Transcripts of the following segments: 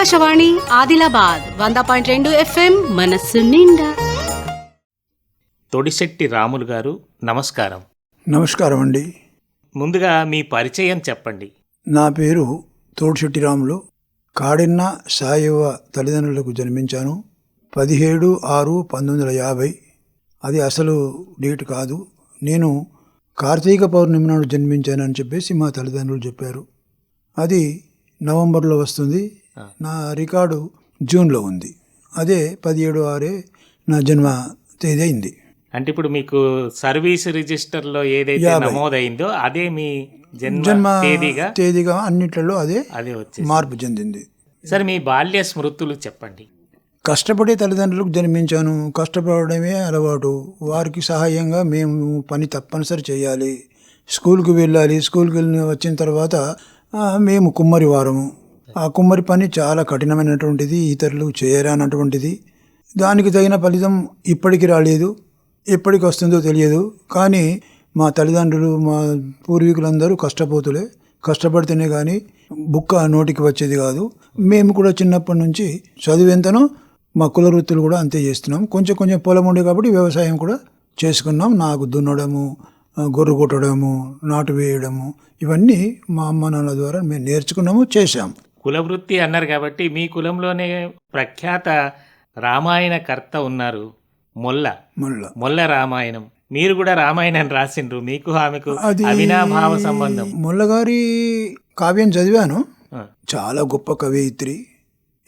ఆకాశవాణి ఆదిలాబాద్ వంద పాయింట్ రెండు ఎఫ్ఎం మనస్సు నిండా. తొడిశెట్టి రాములు గారు నమస్కారం. నమస్కారం అండి. ముందుగా మీ పరిచయం చెప్పండి. నా పేరు తోడిశెట్టి రాములు. కాడిన్న సాయవ తల్లిదండ్రులకు జన్మించాను. పదిహేడు ఆరు పంతొమ్మిది వందల యాభై. అది అసలు డేట్ కాదు. నేను కార్తీక పౌర్ణమి నాడు జన్మించానని చెప్పేసి మా తల్లిదండ్రులు చెప్పారు. అది నవంబర్లో వస్తుంది. నా రికార్డు జూన్లో ఉంది. అదే పదిహేడు ఆరే నా జన్మ తేదీ అయింది. అంటే ఇప్పుడు మీకు సర్వీస్ రిజిస్టర్లో ఏదైతే. నమోదైందో అదే మీ జన్మ తేదీగా తేదీగా అన్నిట్లలో అదే అదే వచ్చేసి మార్పు చెందింది. సరే మీ బాల్య స్మృతులు చెప్పండి. కష్టపడే తల్లిదండ్రులకు జన్మించాను. కష్టపడమే అలవాటు. వారికి సహాయంగా మేము పని తప్పనిసరి చేయాలి. స్కూల్కి వెళ్ళాలి. స్కూల్కి వెళ్ళి వచ్చిన తర్వాత మేము కుమ్మరి వారము ఆ కుమ్మరి పని చాలా కఠినమైనటువంటిది ఇతరులు చేయరానటువంటిది. దానికి తగిన ఫలితం ఇప్పటికి రాలేదు ఎప్పటికి వస్తుందో తెలియదు. కానీ మా తల్లిదండ్రులు మా పూర్వీకులందరూ కష్టపోతులే కష్టపడితేనే కానీ బుక్క నోటికి వచ్చేది కాదు. మేము కూడా చిన్నప్పటి నుంచి చదువు ఎంతనో మా కుల వృత్తులు కూడా అంతే చేస్తున్నాం. కొంచెం కొంచెం పొలం ఉండే కాబట్టి వ్యవసాయం కూడా చేసుకున్నాం. నాకు దున్నడము గొర్రె కొట్టడము నాటు వేయడము ఇవన్నీ మా అమ్మ నాన్న ద్వారా మేము నేర్చుకున్నాము చేశాము. కుల వృత్తి అన్నారు కాబట్టి మీ కులంలోనే ప్రఖ్యాత రామాయణ కర్త ఉన్నారు మొల్ల. మళ్ళా మొల్ల రామాయణం. మీరు కూడా రామాయణం రాసిండ్రు. మీకు ఆమెకు అవినాభావ సంబంధం. ముల్లగారి కావ్యం చదివాను. చాలా గొప్ప కవయిత్రి.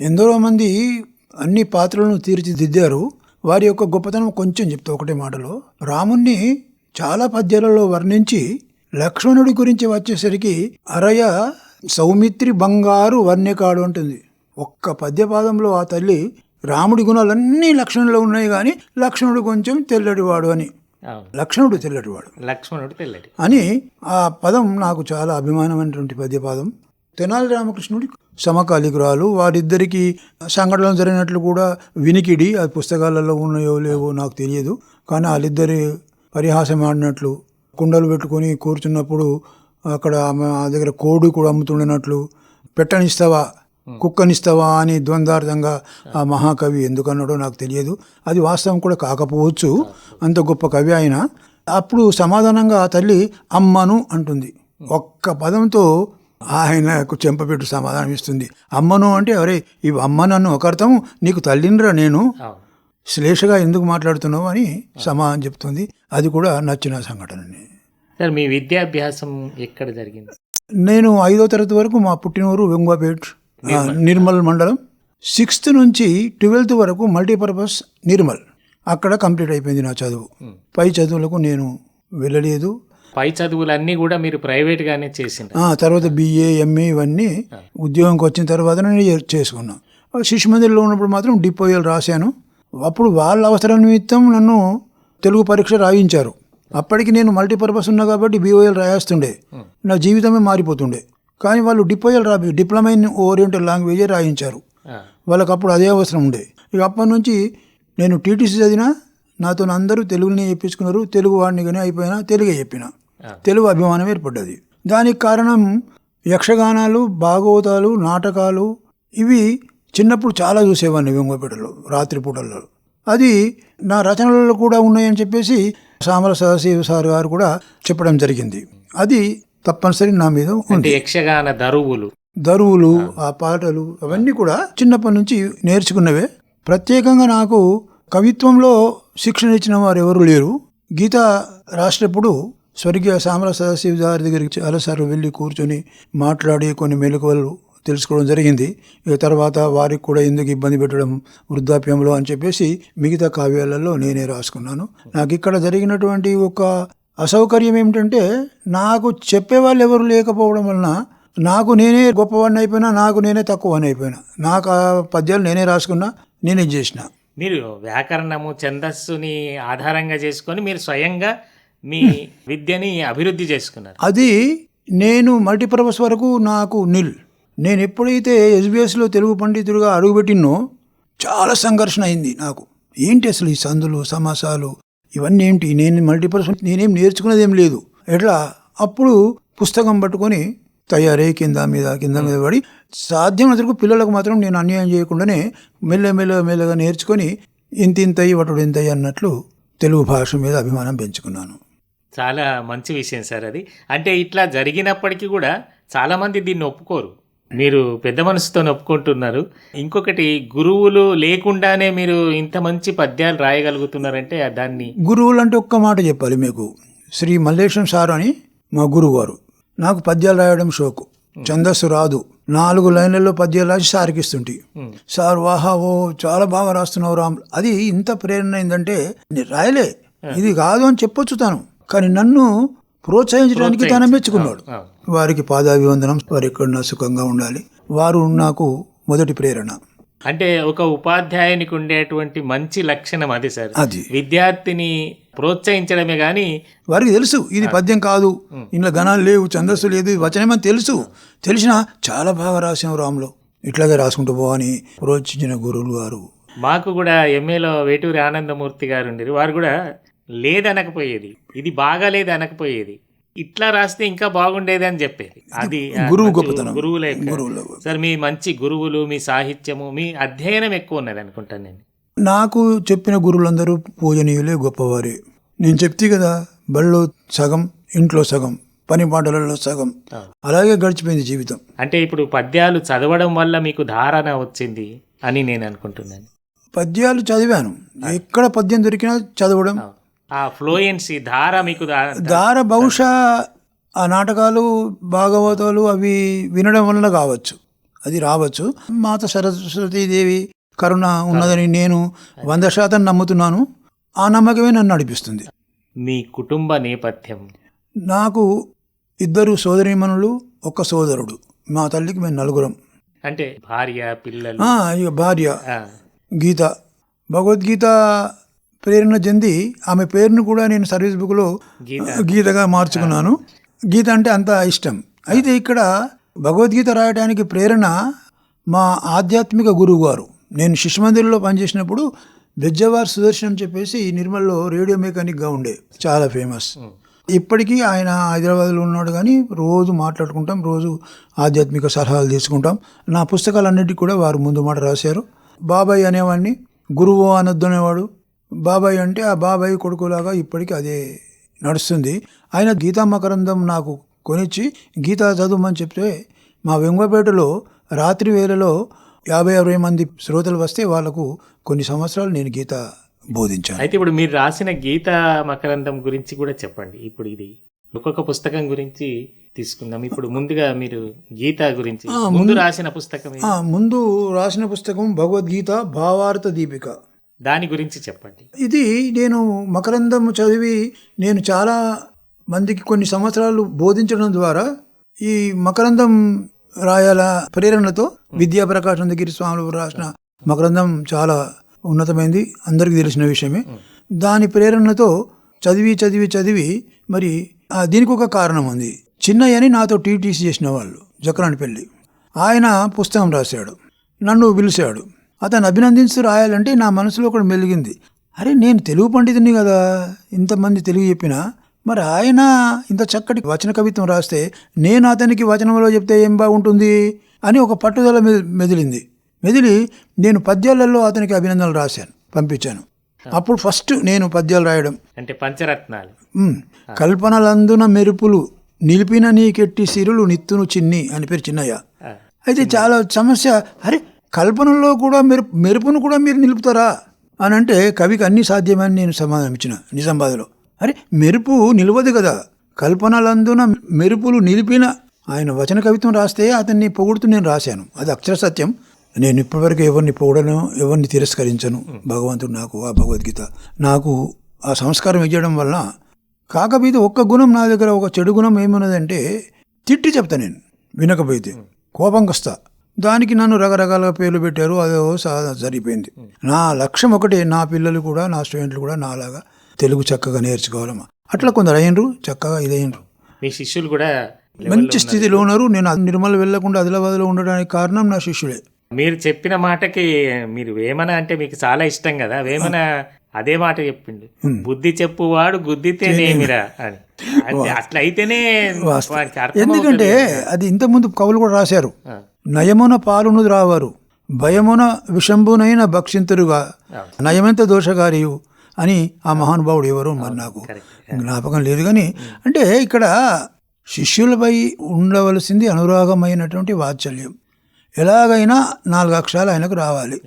ఎందరో మంది అన్ని పాత్రలను తీర్చిదిద్దారు. వారి యొక్క గొప్పతనం కొంచెం చెప్తా ఒకటే మాటలో. రాముణ్ణి చాలా పద్యాలలో వర్ణించి లక్ష్మణుడి గురించి వచ్చేసరికి అరయ సౌమిత్రి బంగారు వర్ణ్యకాడు ఉంటుంది ఒక్క పద్యపాదంలో ఆ తల్లి రాముడి గుణాలన్నీ లక్ష్మణులో ఉన్నాయి కానీ లక్ష్మణుడు కొంచెం తెల్లటివాడు అని. లక్ష్మణుడు తెల్లటివాడు. లక్ష్మణుడు తెల్లడి అని ఆ పదం నాకు చాలా అభిమానమైనటువంటి పద్యపాదం. తెనాలి రామకృష్ణుడి సమకాలికురాలు వారిద్దరికి సంఘటనలు జరిగినట్లు కూడా వినికిడి ఆ పుస్తకాలలో ఉన్నాయో లేవో నాకు తెలియదు. కానీ వాళ్ళిద్దరి పరిహాసం ఆడినట్లు కుండలు పెట్టుకొని కూర్చున్నప్పుడు అక్కడ ఆమె ఆ దగ్గర కోడి కూడా అమ్ముతుండినట్లు పెట్టనిస్తావా కుక్కనిస్తావా అని ద్వంద్వార్థంగా ఆ మహాకవి ఎందుకన్నాడో నాకు తెలియదు. అది వాస్తవం కూడా కాకపోవచ్చు. అంత గొప్ప కవి ఆయన. అప్పుడు సమాధానంగా తల్లి అమ్మను అంటుంది. ఒక్క పదంతో ఆయనకు చెంపపెట్టు సమాధానం ఇస్తుంది. అమ్మను అంటే అరే ఇవి అమ్మ నన్ను ఒక అర్థం నీకు తల్లినిరా నేను. శ్లేషగా ఎందుకు మాట్లాడుతున్నావు? అని సమాధానం చెప్తుంది. అది కూడా నచ్చిన సంఘటనని. సార్ మీ విద్యాభ్యాసం ఎక్కడ జరిగింది? నేను ఐదో తరగతి వరకు మా పుట్టినూరు వెంగువాపేట్ ఆ, నిర్మల్. మండలం. సిక్స్త్ నుంచి ట్వెల్త్ వరకు మల్టీపర్పస్ నిర్మల్. అక్కడ కంప్లీట్ అయిపోయింది నా చదువు. పై చదువులకు నేను వెళ్ళలేదు. పై చదువులన్నీ కూడా మీరు ప్రైవేట్ గానే చేసిండ్రు. ఆ తర్వాత బిఏ ఎంఏ ఇవన్నీ ఉద్యోగంకి వచ్చిన తర్వాత నేను చే- చేసుకున్నా. ఆ శిశు మందిర్లో ఉన్నప్పుడు మాత్రం డిపోయల్ రాశాను. అప్పుడు వాళ్ళ అవసరం నిమిత్తం నన్ను తెలుగు పరీక్ష రాయించారు. అప్పటికి నేను మల్టీపర్పస్ ఉన్నా కాబట్టి బీఓఎల్ రాయేస్తుండే. నా జీవితమే మారిపోతుండే. కానీ వాళ్ళు డిపోయల్ రా డిప్లొమా ఇన్ ఓరియంటల్ లాంగ్వేజే రాయించారు. వాళ్ళకి అప్పుడు అదే అవసరం ఉండే. ఇక అప్పటి నుంచి నేను టీటీసీ చదివినా నాతో అందరూ తెలుగుని చెప్పించుకున్నారు. తెలుగు వాడిని కానీ అయిపోయినా తెలుగే చెప్పిన. తెలుగు అభిమానం ఏర్పడ్డది. దానికి కారణం యక్షగానాలు భాగవతాలు నాటకాలు ఇవి చిన్నప్పుడు చాలా చూసేవాడిని వెంగపేటలో రాత్రిపూటల్లో. అది నా రచనలలో కూడా ఉన్నాయని చెప్పేసి సామల సదాశివ సార్ గారు కూడా చెప్పడం జరిగింది. అది తప్పనిసరి నా మీద అంటే ఉంది యక్షగాన దరువులు. దరువులు ఆ. పాటలు అవన్నీ కూడా చిన్నప్పటి నుంచి నేర్చుకున్నవే. ప్రత్యేకంగా నాకు కవిత్వంలో శిక్షణ ఇచ్చిన వారు ఎవరు లేరు. గీత రాసేటప్పుడు స్వర్గీయ సామల సదాశివ గారి దగ్గరికి చాలాసార్లు వెళ్ళి కూర్చొని మాట్లాడి కొన్ని మెలకువలు తెలుసుకోవడం జరిగింది. ఇక తర్వాత వారికి కూడా ఎందుకు ఇబ్బంది పెట్టడం వృద్ధాప్యంలో అని చెప్పేసి మిగతా కావ్యాలలో నేనే రాసుకున్నాను. నాకు ఇక్కడ జరిగినటువంటి ఒక అసౌకర్యం ఏమిటంటే నాకు చెప్పేవాళ్ళు ఎవరు లేకపోవడం వలన నాకు నేనే గొప్పవాడిని అయిపోయినా నాకు నేనే తక్కువని అయిపోయినా. నాకు ఆ పద్యాలు నేనే రాసుకున్నా నేనే చేసిన. మీరు వ్యాకరణము ఛందస్సుని ఆధారంగా చేసుకొని మీరు స్వయంగా మీ విద్యని అభివృద్ధి చేసుకున్నారు. అది నేను మల్టీపర్పస్ వరకు నాకు నిల్. నేను ఎప్పుడైతే ఎస్బీఎస్లో తెలుగు పండితుడిగా అడుగుపెట్టినో చాలా సంఘర్షణ అయింది నాకు. ఏంటి అసలు ఈ సందులు సమాసాలు? ఇవన్నీ ఏంటి? నేను మల్టీపర్స్ నేనేం నేర్చుకునేదేం ఏం లేదు. ఎట్లా? అప్పుడు పుస్తకం పట్టుకొని తయారై కింద మీద కింద మీద పడి సాధ్యం వరకు పిల్లలకు మాత్రం నేను అన్యాయం చేయకుండానే మెల్ల మెల్ల మెల్లగా నేర్చుకొని ఇంత ఇంతయి వటుడు ఇంతయి అన్నట్లు తెలుగు భాష మీద అభిమానం పెంచుకున్నాను. చాలా మంచి విషయం సార్ అది. అంటే ఇట్లా జరిగినప్పటికీ కూడా చాలామంది దీన్ని ఒప్పుకోరు. మీరు పెద్ద మనసుతో ఒప్పుకుంటున్నారు ఇంకొకటి గురువులు లేకుండానే మీరు ఇంత మంచి పద్యాలు రాయగలుగుతున్నారంటే దాన్ని గురువులు అంటే ఒక్క మాట చెప్పాలి మీకు. శ్రీ మల్లేశం సార్ అని మా గురువు గారు నాకు పద్యాలు రాయడం షోకు. ఛందస్సు రాదు. నాలుగు లైన్లలో పద్యాలు రాసి సార్కి ఇస్తుంటే. సార్ వాహా ఓ చాలా బాగా రాస్తున్నావు రామ్. అది ఇంత ప్రేరణ అయిందంటే నేను రాయలే. ఇది కాదు అని చెప్పొచ్చు తాను. కానీ నన్ను ప్రోత్సహించడానికి తన మెచ్చుకున్నాడు. వారికి పాదాభివందనం వారు ఎక్కడున్నా సుఖంగా ఉండాలి. వారు నాకు మొదటి ప్రేరణ. అంటే ఒక ఉపాధ్యాయునికి ఉండేటువంటి మంచి లక్షణం అది సార్. అది. విద్యార్థిని ప్రోత్సహించడమే కానీ వారికి తెలుసు ఇది పద్యం కాదు ఇంట్లో గణాలు లేవు ఛందస్సు లేదు వచనమని తెలుసు. తెలిసినా చాలా బాగా రాసాం రాములో. ఇట్లాగే రాసుకుంటూ పో అని ప్రోత్సహించిన గురువులు గారు. మాకు కూడా ఎంఏలో వేటూరి ఆనందమూర్తి గారు ఉండేది వారు కూడా లేదనకపోయేది. ఇది బాగాలేదు అనకపోయేది ఇట్లా రాస్తే ఇంకా బాగుండేది అని చెప్పేది. అది గురువు గొప్పతనం. గురువుల సార్ మీ మంచి గురువులు మీ సాహిత్యము మీ అధ్యయనం ఎక్కువ ఉన్నది అనుకుంటాను నేను. నాకు చెప్పిన గురువులందరూ పూజనీయులే గొప్పవారే. నేను చెప్తే కదా బళ్ళో సగం ఇంట్లో సగం పని పాటలలో సగం. అలాగే గడిచిపోయింది జీవితం. అంటే ఇప్పుడు పద్యాలు చదవడం వల్ల మీకు ధారణ వచ్చింది అని నేను అనుకుంటున్నాను. పద్యాలు చదివాను. ఎక్కడ పద్యం దొరికినా చదవడం ఆ ఫ్లోయెన్సీ ధార మీకు దార బహుశా ఆ నాటకాలు భాగవతాలు అవి వినడం వలన కావచ్చు. అది రావచ్చు. మాత సరస్వతీదేవి కరుణ ఉన్నదని నేను వంద శాతం నమ్ముతున్నాను. ఆ నమ్మకమే నన్ను నడిపిస్తుంది. మీ కుటుంబ నేపథ్యం? నాకు ఇద్దరు సోదరీమణులు ఒక సోదరుడు. మా తల్లికి మేము నలుగురం. అంటే భార్య పిల్లలు? భార్య. గీత. భగవద్గీత ప్రేరణ చెంది ఆమె పేరును కూడా నేను సర్వీస్ బుక్లో గీత. గీతగా మార్చుకున్నాను. గీత అంటే అంత ఇష్టం. అయితే ఇక్కడ భగవద్గీత రాయడానికి ప్రేరణ మా ఆధ్యాత్మిక గురువు గారు నేను శిశుమందిర్లో పనిచేసినప్పుడు బెజ్జవార్ సుదర్శన్ అని చెప్పేసి నిర్మల్లో రేడియో మెకానిక్గా ఉండే చాలా ఫేమస్. ఇప్పటికీ ఆయన హైదరాబాద్లో ఉన్నాడు కానీ రోజు మాట్లాడుకుంటాం రోజు ఆధ్యాత్మిక సలహాలు తీసుకుంటాం. నా పుస్తకాలన్నిటికీ కూడా వారు ముందు మాట రాశారు. బాబాయ్ అనేవాడిని గురువు అనొద్దు అనేవాడు బాబాయ్ అంటే ఆ బాబాయ్ కొడుకులాగా ఇప్పటికీ అదే నడుస్తుంది. ఆయన గీతా మకరందం నాకు కొనిచ్చి గీతా చదువుమని చెప్తే మా వెంగపేటలో రాత్రి వేళలో యాభై అరవై మంది శ్రోతలు వస్తే వాళ్ళకు కొన్ని సంవత్సరాలు నేను గీత బోధించాను. అయితే ఇప్పుడు మీరు రాసిన గీత మకరందం గురించి కూడా చెప్పండి. ఇప్పుడు ఇది ఒక్కొక్క పుస్తకం గురించి తీసుకుందాం. ఇప్పుడు ముందుగా మీరు గీత గురించి ముందు రాసిన పుస్తకం ముందు రాసిన పుస్తకం భగవద్గీత భావార్థ దీపిక. దాని గురించి చెప్పండి. ఇది నేను మకరందం చదివి నేను చాలా మందికి కొన్ని సంవత్సరాలు బోధించడం ద్వారా ఈ మకరందం రాయాల ప్రేరణతో విద్యా ప్రకాశం దగ్గర స్వాములు రాసిన మకరందం చాలా ఉన్నతమైంది అందరికీ తెలిసిన విషయమే. దాని ప్రేరణతో చదివి చదివి చదివి మరి దీనికి ఒక కారణం ఉంది. చిన్నయ్యని నాతో టీటీసీ చేసిన వాళ్ళు జక్రానిపల్లి ఆయన పుస్తకం రాశాడు. నన్ను పిలిచాడు. అతను అభినందించి రాయాలంటే నా మనసులో ఒకటి మెలిగింది. అరే నేను తెలుగు పండితుని కదా ఇంతమంది తెలుగు చెప్పినా? మరి ఆయన ఇంత చక్కటి వచన కవిత్వం రాస్తే నేను అతనికి వచనంలో చెప్తే ఏం బాగుంటుంది? అని ఒక పట్టుదల మె- మెదిలింది. మెదిలి నేను పద్యాలలో అతనికి అభినందనలు రాశాను పంపించాను. అప్పుడు ఫస్ట్ నేను పద్యాలు రాయడం. అంటే పంచరత్నాలు. కల్పనలందున మెరుపులు నిలిపిన నీకెట్టి సిరులు నిత్తును చిన్ని అని పేరు చిన్నయ్య. అయితే చాలా సమస్య అరే కల్పనలో కూడా మెరుపు మెరుపును కూడా మీరు నిలుపుతారా? అని అంటే కవికి అన్ని సాధ్యమని నేను సమాధానం ఇచ్చిన నిజామాబాద్లో. అరే మెరుపు నిలవదు కదా. కల్పనలందున మెరుపులు నిలిపిన ఆయన వచన కవిత్వం రాస్తే అతన్ని పొగుడుతూ నేను రాశాను. అది అక్షర సత్యం. నేను ఇప్పటివరకు ఎవరిని పొగడను ఎవరిని తిరస్కరించను. భగవంతుడు నాకు ఆ భగవద్గీత నాకు ఆ సంస్కారం ఇవ్వడం వలన కాకపోతే ఒక్క గుణం నా దగ్గర ఒక చెడు గుణం ఏమున్నదంటే తిట్టి చెప్తా నేను. వినకపోతే కోపంకొస్తా దానికి నన్ను రకరకాల పేర్లు పెట్టారు అదో సా జరిగిపోయింది. నా లక్ష్యం ఒకటే నా పిల్లలు కూడా నా స్టూడెంట్లు కూడా నాలాగా తెలుగు చక్కగా నేర్చుకోవాలమ్మా. అట్లా కొందరు అయ్యిండ్రు చక్కగా ఇదయ్యిండ్రు. మీ శిష్యులు కూడా మంచి స్థితిలో ఉన్నారు నేను నిర్మల్ వెళ్ళకుండా ఆదిలాబాద్లో ఉండడానికి కారణం నా శిష్యులే. మీరు చెప్పిన మాటకి మీరు వేమన అంటే మీకు చాలా ఇష్టం కదా వేమన అదే మాట చెప్పిండు. బుద్ధి చెప్పువాడు గుద్దితే నేమిరా అని. అంటే అట్లా అయితేనే వాస్తవం. వారికి అర్థమవుతుంది ఎందుకంటే. అది ఇంతకుముందు కవులు కూడా రాశారు. నయమున పాలును రావారు భయమున విషంబునైన భక్షింతురుగా నయమెంత దోషకారియు అని ఆ మహానుభావుడు ఎవరు మరి నాకు జ్ఞాపకం లేదు కానీ అంటే ఇక్కడ శిష్యులపై ఉండవలసింది అనురాగమైనటువంటి వాత్సల్యం. ఎలాగైనా నాలుగు అక్షరాలు ఆయనకు రావాలి.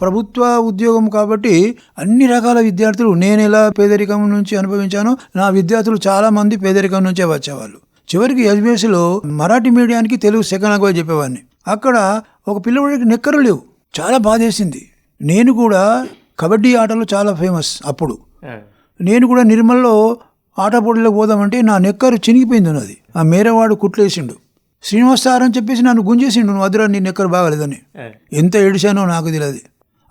ప్రభుత్వ ఉద్యోగం కాబట్టి అన్ని రకాల విద్యార్థులు నేను ఎలా పేదరికం నుంచి అనుభవించానో నా విద్యార్థులు చాలా మంది పేదరికం నుంచే వచ్చేవాళ్ళు. చివరికి ఎస్బీఎస్లో మరాఠీ మీడియానికి తెలుగు సెకండ్ లాంగ్వేజ్ చెప్పేవాడిని. అక్కడ ఒక పిల్లవాడికి నెక్కరు లేవు. చాలా బాధేసింది. నేను కూడా కబడ్డీ ఆటలు చాలా ఫేమస్ అప్పుడు. నేను కూడా నిర్మల్లో ఆట పోటీలకు పోదామంటే నా నెక్కరు చినిగిపోయింది ఉన్నది. ఆ మేరవాడు కుట్లేసిండు. శ్రీనివాస్ సార్ అని చెప్పేసి నన్ను గుంజేసిండు. నువ్వు అదిరా నీ నెక్కరు బాగలేదని. ఎంత ఏడిశానో నాకు తెలియదు.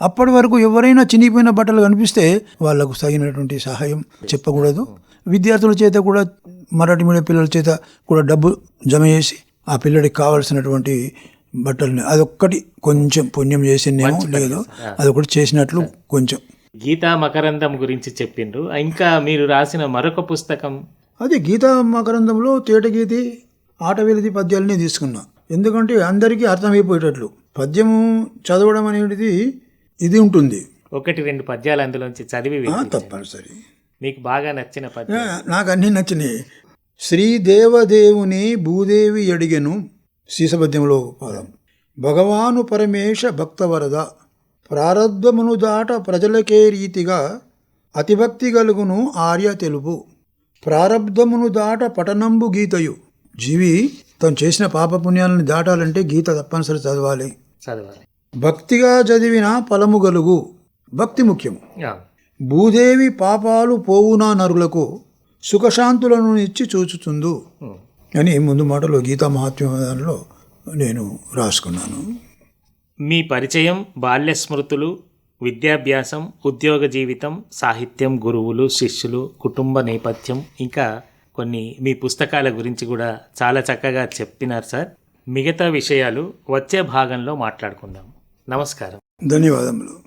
అప్పటి వరకు ఎవరైనా చినిగిపోయిన బట్టలు కనిపిస్తే వాళ్ళకు తగినటువంటి సహాయం చెప్పకూడదు. విద్యార్థుల చేత కూడా మరాఠీ మీడియం పిల్లల చేత కూడా డబ్బు జమ చేసి ఆ పిల్లడికి కావాల్సినటువంటి బట్టల్ని అదొక్కటి కొంచెం పుణ్యం చేసిందేమో లేదు అదొకటి చేసినట్లు కొంచెం. గీతా మకరందం గురించి చెప్పిండ్రు. ఇంకా మీరు రాసిన మరొక పుస్తకం? అదే గీతా మకరందంలో తేటగీతి ఆటవీలది పద్యాలని తీసుకున్నా. ఎందుకంటే అందరికీ అర్థమైపోయేటట్లు. పద్యము చదవడం అనేది ఇది ఉంటుంది. ఒకటి రెండు పద్యాలు అందులోంచి చదివి. తప్పనిసరి. మీకు బాగా నచ్చిన పద్యం. నాకు అన్నీ నచ్చినాయి. శ్రీదేవదేవుని భూదేవి అడిగెను. శీసపద్యంలో పదం. భగవాను పరమేశ భక్తవరద ప్రారబ్ధమును దాట ప్రజలకే రీతిగా అతిభక్తి గలుగును ఆర్య తెలుపు. ప్రారబ్ధమును దాట పఠనంబు గీతయు. జీవి తను చేసిన పాపపుణ్యాలను దాటాలంటే గీత తప్పనిసరి చదవాలి. చదవాలి. భక్తిగా చదివిన ఫలము గలుగు. భక్తి ముఖ్యం భూదేవి పాపాలు పోవునా నరులకు సుఖశాంతులను ఇచ్చి చూచుతుందు. అని ముందు మాటలో గీతా మహాత్మ్యం దానిలో నేను రాసుకున్నాను. మీ పరిచయం బాల్య స్మృతులు విద్యాభ్యాసం ఉద్యోగ జీవితం సాహిత్యం గురువులు శిష్యులు కుటుంబ నేపథ్యం ఇంకా కొన్ని మీ పుస్తకాల గురించి కూడా చాలా చక్కగా చెప్పినారు సార్. మిగతా విషయాలు వచ్చే భాగంలో మాట్లాడుకుందాం. నమస్కారం. ధన్యవాదములు.